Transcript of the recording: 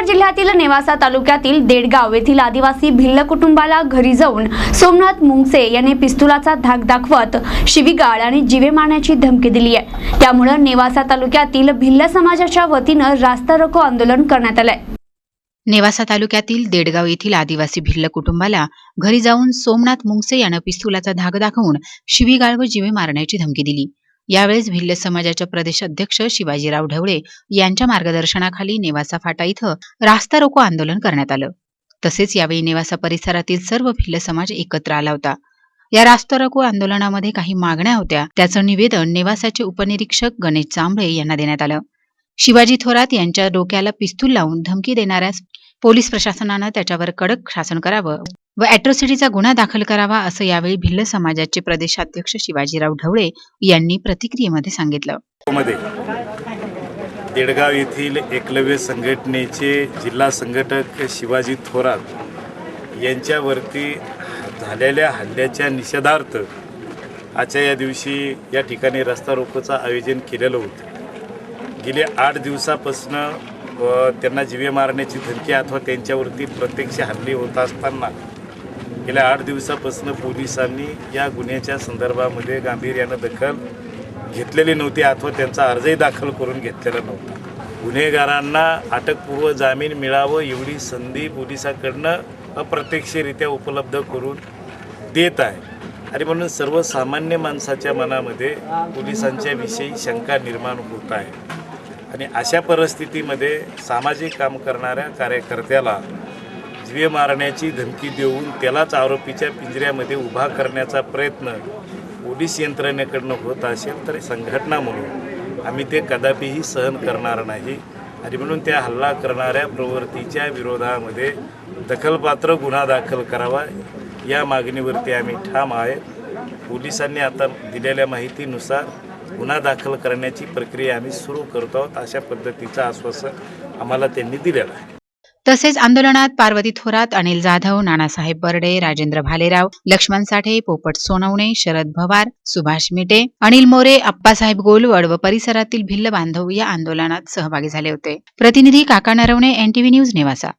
पालघर जिल्ह्यातील नेवासा तालुक्यातील देडगाव येथील आदिवासी भिल्ल कुटुंबाला घरी जाऊन सोमनाथ मुंगसे याने पिस्तुलाचा धाक दाखवत शिवीगाळ आणि जीवे मारण्याची धमकी दिली आहे. त्यामुळे नेवासा तालुक्यातील भिल्ल समाजाच्या वतीनं रास्ता रोको आंदोलन करण्यात आलंय. नेवासा तालुक्यातील देडगाव येथील आदिवासी भिल्ल कुटुंबाला घरी जाऊन सोमनाथ मुंगसे यानं पिस्तुलाचा धाक दाखवून शिवीगाळ व जीवे मारण्याची धमकी दिली. यावेळेस भिल्ल समाजाच्या प्रदेश अध्यक्ष शिवाजीराव ढवळे यांच्या मार्गदर्शनाखाली नेवासा फाटा इथं रास्ता रोको आंदोलन करण्यात आलं. तसेच यावेळी नेवासा परिसरातील सर्व भिल्ल समाज एकत्र आला होता. या रास्ता रोको आंदोलनामध्ये काही मागण्या होत्या. त्याचं निवेदन नेवासाचे उपनिरीक्षक गणेश चांबळे यांना देण्यात आलं. शिवाजी थोरात यांच्या डोक्याला पिस्तूल लावून धमकी देणाऱ्या पोलीस प्रशासनानं त्याच्यावर कडक शासन करावं. व अॅट्रॉसिटीचा गुन्हा दाखल करावा असं यावेळी भिल्ल समाजाचे प्रदेशाध्यक्ष शिवाजीराव ढवळे यांनी प्रतिक्रियेमध्ये सांगितलं. देडगाव येथील एकलव्य संघटनेचे जिल्हा संघटक शिवाजी थोरात यांच्यावरती झालेल्या हल्ल्याच्या निषेधार्थ आजच्या या दिवशी या ठिकाणी रस्ता रोकोचं आयोजन केलेलं होतं. गेले आठ दिवसापासनं त्यांना जिवे मारण्याची धमकी अथवा त्यांच्यावरती प्रत्यक्ष हल्ले होत असताना गेल्या आठ दिवसापासून पोलिसांनी या गुन्ह्याच्या संदर्भामध्ये गांभीर्यानं दखल घेतलेली नव्हती अथवा त्यांचा अर्जही दाखल करून घेतलेला नव्हता. गुन्हेगारांना अटकपूर्व जामीन मिळावं एवढी संधी पोलिसाकडनं अप्रत्यक्षरित्या उपलब्ध करून देत आहे. आणि म्हणून सर्वसामान्य माणसाच्या मनामध्ये पोलिसांच्या विषयी शंका निर्माण होत आहे. आणि अशा परिस्थितीमध्ये सामाजिक काम करणाऱ्या कार्यकर्त्याला जीवे मारण्याची धमकी देऊन त्यालाच आरोपीच्या पिंजऱ्यामध्ये उभा करण्याचा प्रयत्न पोलीस यंत्रणेकडनं होत असेल तर संघटना म्हणून. आम्ही ते कदापिही सहन करणार नाही. आणि म्हणून त्या हल्ला करणाऱ्या प्रवृत्तीच्या विरोधामध्ये दखलपात्र गुन्हा दाखल करावा. या मागणीवरती आम्ही ठाम आहे. पोलिसांनी आता दिलेल्या माहितीनुसार गुन्हा दाखल करण्याची प्रक्रिया आम्ही सुरू करतो आहोत. अशा पद्धतीचं आश्वासन आम्हाला त्यांनी दिलेलं आहे. तसेच आंदोलनात पार्वती थोरात अनिल जाधव नानासाहेब बर्डे राजेंद्र भालेराव लक्ष्मण साठे पोपट सोनवणे शरद भवार सुभाष मिटे अनिल मोरे अप्पासाहेब गोलवड व परिसरातील भिल्ल बांधव या आंदोलनात सहभागी झाले होते. प्रतिनिधी काका नरवणे एनटीव्ही न्यूज नेवासा.